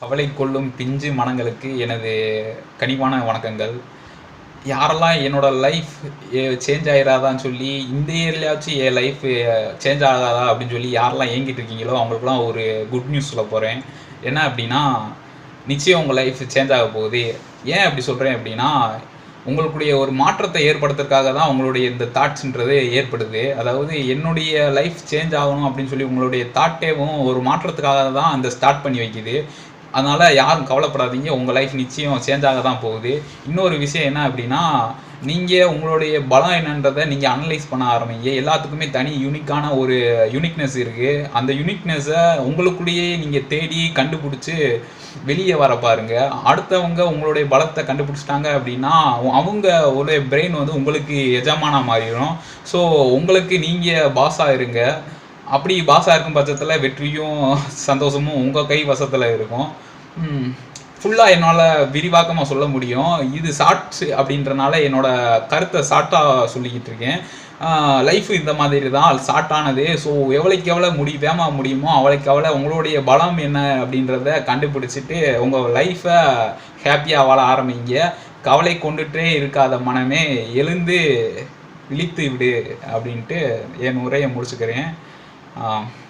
கவலை கொள்ளும் பிஞ்சு மனங்களுக்கு எனது கனிவான வணக்கங்கள். யாரெல்லாம் என்னோட லைஃப் சேஞ்ச் ஆகிறாதான்னு சொல்லி இந்த இயர்லயாச்சும் என் லைஃப் சேஞ்ச் ஆகாதா அப்படின்னு சொல்லி யாரெல்லாம் ஏங்கிட்டு இருக்கீங்களோ அவங்களுக்குலாம் ஒரு குட் நியூஸ் சொல்ல போகிறேன் என்ன அப்படின்னா நிச்சயம் உங்கள் லைஃப் சேஞ்ச் ஆக போகுது. ஏன் அப்படி சொல்கிறேன் அப்படின்னா உங்களுடைய ஒரு மாற்றத்தை ஏற்படுத்துறதுக்காக தான் உங்களுடைய இந்த தாட்ஸ்ன்றது ஏற்படுது. அதாவது என்னுடைய லைஃப் சேஞ்ச் ஆகணும் அப்படின்னு சொல்லி உங்களுடைய தாட்டேவும் ஒரு மாற்றத்துக்காக தான் அந்த ஸ்டார்ட் பண்ணி வைக்குது. அதனால் யாரும் கவலைப்படாதீங்க. உங்கள் லைஃப் நிச்சயம் சேஞ்சாக தான் போகுது. இன்னொரு விஷயம் என்ன அப்படின்னா நீங்கள் உங்களுடைய பலம் என்னன்றதை நீங்கள் அனலைஸ் பண்ண ஆரம்பிங்க. எல்லாத்துக்குமே தனி யூனிக்கான ஒரு யூனிக்னஸ் இருக்குது அந்த யூனிக்னஸை உங்களுக்குள்ளேயே நீங்கள் தேடி கண்டுபிடிச்சி வெளியே வர பாருங்க. அடுத்தவங்க உங்களுடைய பலத்தை கண்டுபிடிச்சிட்டாங்க அப்படின்னா அவங்க ஒரு பிரெயின் வந்து உங்களுக்கு எஜமான மாறிடும். ஸோ உங்களுக்கு நீங்கள் பாஸாக இருங்க. அப்படி பாஸாக இருக்கும் பட்சத்தில் வெற்றியும் சந்தோஷமும் உங்கள் கை வசத்தில் இருக்கும். ஃபுல்லாக என்னால் விரிவாக்கமாக சொல்ல முடியும். இது ஷார்ட்ஸ் அப்படின்றனால என்னோடய கருத்தை ஷார்ட்டாக சொல்லிக்கிட்டு இருக்கேன். லைஃப் இந்த மாதிரி தான் ஷார்ட்டானது ஸோ எவ்வளோக்கு எவ்வளோ முடி வேமா முடியுமோ அவ்வளோக்கு எவ்வளோ உங்களுடைய பலம் என்ன அப்படின்றத கண்டுபிடிச்சிட்டு உங்கள் லைஃப்பை ஹாப்பியாக வாழ ஆரம்பிங்க. கவலை கொண்டுட்டே இருக்காத மனமே எழுந்து விழித்து விடு அப்படின்ட்டு என் உரையை முடிச்சுக்கிறேன். 啊。